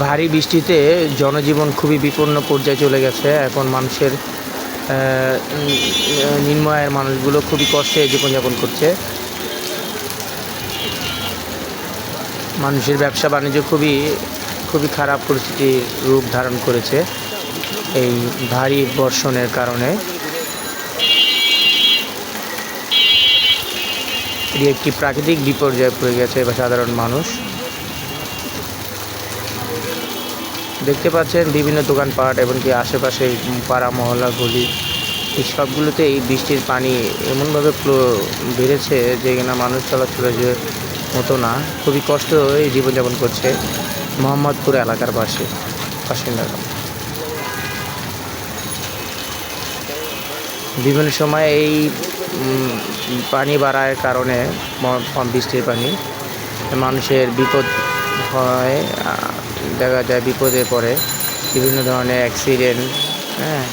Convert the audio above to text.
ভারী বৃষ্টিতে জনজীবন খুবই বিপন্ন পর্যায়ে চলে গেছে। এখন মানুষের আহ, উম, নিম্ন আয়ের মানুষগুলো খুবই কষ্টে জীবনযাপন করছে। মানুষের ব্যবসা বাণিজ্য খুবই খুবই খারাপ পরিস্থিতির রূপ ধারণ করেছে এই ভারী বর্ষণের কারণে। এটি একটি প্রাকৃতিক বিপর্যয়ে পড়ে গেছে সাধারণ মানুষ। দেখতে পাচ্ছেন বিভিন্ন দোকানপাট এমনকি আশেপাশে পাড়া মহল্লা গলি এই সবগুলোতে এই বৃষ্টির পানি এমনভাবে বেড়েছে যে কিনা মানুষ চলাচলের যে মতো না। খুবই কষ্ট এই জীবনযাপন করছে মোহাম্মদপুর এলাকার পাশে বাসিন্দারা বিভিন্ন সময় এই পানি বাড়ার কারণে বৃষ্টির পানি মানুষের বিপদ হয় দেখা যায় বিপদে পড়ে বিভিন্ন ধরনের অ্যাক্সিডেন্ট হ্যাঁ।